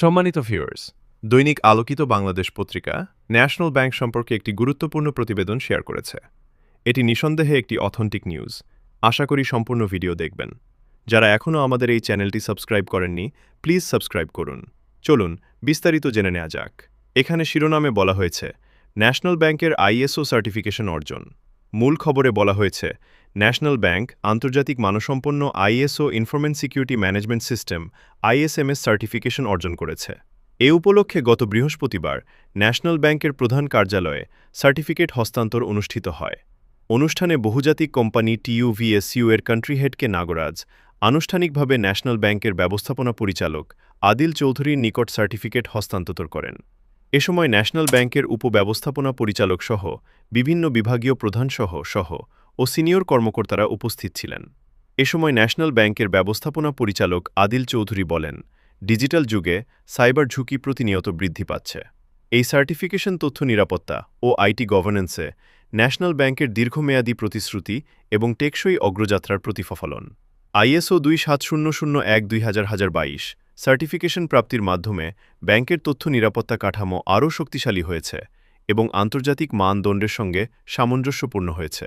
সম্মানিত ভিউয়ার্স দৈনিক আলোকিত বাংলাদেশ পত্রিকা ন্যাশনাল ব্যাংক সম্পর্কে একটি গুরুত্বপূর্ণ প্রতিবেদন শেয়ার করেছে। এটি নিঃসন্দেহে একটি অথেন্টিক নিউজ আশা করি সম্পূর্ণ ভিডিও দেখবেন। যারা এখনও আমাদের এই চ্যানেলটি সাবস্ক্রাইব করেননি প্লিজ সাবস্ক্রাইব করুন। চলুন, বিস্তারিত জেনে নেওয়া যাক। এখানে শিরোনামে বলা হয়েছে ন্যাশনাল ব্যাংকের আইএসও সার্টিফিকেশন অর্জন। মূল খবরে বলা হয়েছে ন্যাশনাল ব্যাংক, আন্তর্জাতিক মানসম্পন্ন ISO information security management system, ISMS certification অর্জন করেছে। এ উপলক্ষে গত বৃহস্পতিবার ন্যাশনাল ব্যাংকের প্রধান কার্যালয়ে সার্টিফিকেট হস্তান্তর অনুষ্ঠিত হয়। অনুষ্ঠানে বহুজাতিক কোম্পানি টিইউভিএসইউ এর কান্ট্রি হেডকে নাগরাজ, আনুষ্ঠানিকভাবে ন্যাশনাল ব্যাংকের ব্যবস্থাপনা পরিচালক আদিল চৌধুরীর নিকট সার্টিফিকেট হস্তান্তর করেন। এ সময় ন্যাশনাল ব্যাংকের উপব্যবস্থাপনা পরিচালক সহ বিভিন্ন বিভাগীয় প্রধানসহ সহ ও সিনিয়র কর্মকর্তারা উপস্থিত ছিলেন। এ সময় ন্যাশনাল ব্যাংকের ব্যবস্থাপনা পরিচালক আদিল চৌধুরী বলেন, ডিজিটাল যুগে সাইবার ঝুঁকি প্রতিনিয়ত বৃদ্ধি পাচ্ছে। এই সার্টিফিকেশন তথ্য নিরাপত্তা ও আইটি গভর্নেন্সে ন্যাশনাল ব্যাংকের দীর্ঘমেয়াদী প্রতিশ্রুতি এবং টেকসই অগ্রযাত্রার প্রতিফলন। আইএসও দুই সাত শূন্য শূন্য এক দুই হাজার হাজার বাইশ সার্টিফিকেশন প্রাপ্তির মাধ্যমে ব্যাংকের তথ্য নিরাপত্তা কাঠামো আরও শক্তিশালী হয়েছে এবং আন্তর্জাতিক মানদণ্ডের সঙ্গে সামঞ্জস্যপূর্ণ হয়েছে।